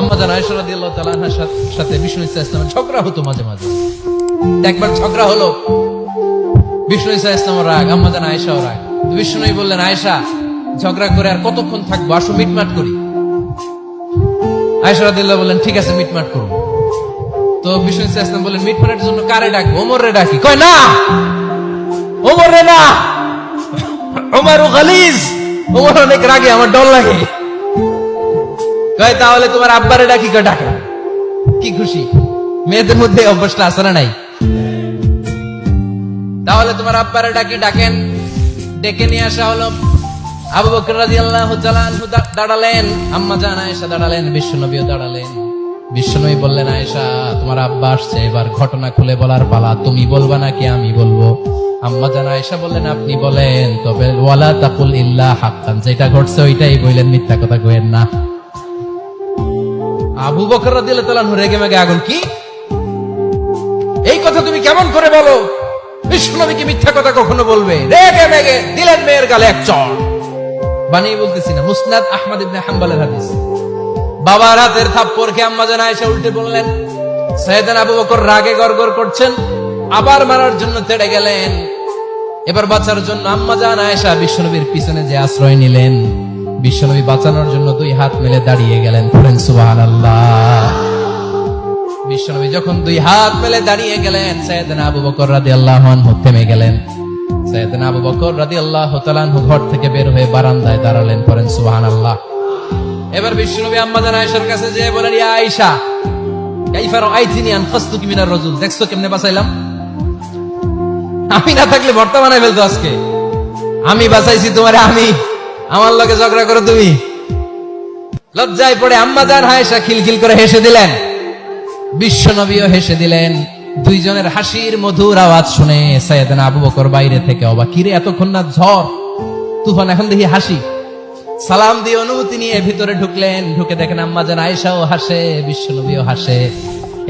আম্মা জান আয়েশা রাদিয়াল্লাহু তাআলা সাথে- বিষ্ণু ইসা ইসলামের ঝগড়া হতো মাঝে মাঝে। একবার ঝগড়া হলো, বিষ্ণু ইসা ইসলামের রাগ, আম্মা জান আয়েশাও রাগ। তো বিষ্ণুই বললেন, আয়েশা, ঝগড়া করে আর কতক্ষণ থাকব? আসো, মিটমাট করি। আয়েশা রাদিয়াল্লাহু বললেন, ঠিক আছে, মিটমাট করব। তো বিষ্ণু ইসা ইসলাম বললেন, মিটমাটের জন্য কারে ডাকি ওমর রে ডাকি। কয়, না! ওমর রে না! ওমর গালিজ! ওমর অনেক রাগে, আমার ডর লাগে। কয়, তাহলে তোমার আব্বারে ডাকি, কয়, ডাকা। কি খুশি? মেয়েদের মধ্যে অভ্যাসটা আছে না নাই? তাহলে তোমার আব্বারে ডাকি, ডাকেন। ডেকে নিয়ে আসা হলো। আবু বকর দাঁড়ালেন। আম্মা জান আয়েশা দাঁড়ালেন দাঁড়ালেন। বললেন, আয়েশা, তোমার আব্বা আসছে, এবার ঘটনা খুলে বলার পালা। তুমি বলবা নাকি আমি বলব? আম্মা জান আয়েশা বললেন, আপনি বলেন, তবে ওয়ালা তাকুল ইল্লা হাক্কান, যেটা ঘটছে ওইটাই বললেন, মিথ্যা কথা কইেন না। আবু বকর আনহু রেগে মেগে আগুন কি? এই কথা তুমি কেমন করে বলো? বিশ্বনবীকে মিথ্যা কথা কখনো বলবে? রেগে মেগে, দিলেন মেয়ের গালে এক চড় বানিয়ে বলতেছি না, মুসনাদ আহমদ ইবনে হাম্বলের হাদিস। বাবার হাতের থাপ্পড় খেয়ে আম্মা জানা এসে উল্টে বললেন, সৈয়দান আবু বকর রাগে গড়গড় করছেন, আবার মারার জন্য তেড়ে গেলেন। এবার বাঁচার জন্য আম্মা জান আয়েশা বিশ্বনবীর পিছনে যে আশ্রয় নিলেন। বিশ্বনবী বাঁচানোর জন্য দুই হাত মেলে দাঁড়িয়ে গেলেন, পড়েন সুবহানাল্লাহ। বিশ্বনবী যখন দুই হাত মেলে দাঁড়িয়ে গেলেন সৈয়দনা আবু বকর রাদিয়াল্লাহু আনহু থেমে গেলেন। সৈয়দনা আবু বকর রাদিয়াল্লাহু তাআলা আনহু ঘর থেকে বের হয়ে বারান্দায় দাঁড়ালেন, পড়েন সুবহানাল্লাহ। এবার বিশ্বনবী আম্মা জান আয়েশার কাছে যেয়ে বলেন, ইয়া আয়েশা, কাইফা রাআইতিনি আনখাসতুকি মিনার রাজুল? দেখছ কেমনে বাঁচাইলাম? আমি না থাকলে ভর্তা বানাই ফেলতো আজকে। আমি বাঁচাইছি তোমারে, আমি। আমার লগে ঝগড়া করো তুমি। লজ্জায় পড়ে আম্মা জান আয়েশা খিলখিল করে হেসে দিলেন। বিশ্ব নবীও হেসে দিলেন। দুইজনের হাসির মধুর আওয়াজ শুনে সৈয়দনা আবু বকর বাইরে থেকে অবাক, কিরে, এতক্ষণ না ঝড়? তুফান এখন দেখি হাসি। সালাম দিয়ে অনুমতি নিয়ে ভিতরে ঢুকলেন। ঢুকে দেখেন আম্মা জান আয়েশাও হাসে বিশ্ব নবীও হাসে।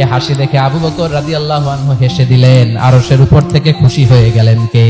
এ হাসি দেখে আবু বকর রাদি আল্লাহ হেসে দিলেন আরসের উপর থেকে খুশি হয়ে গেলেন কে?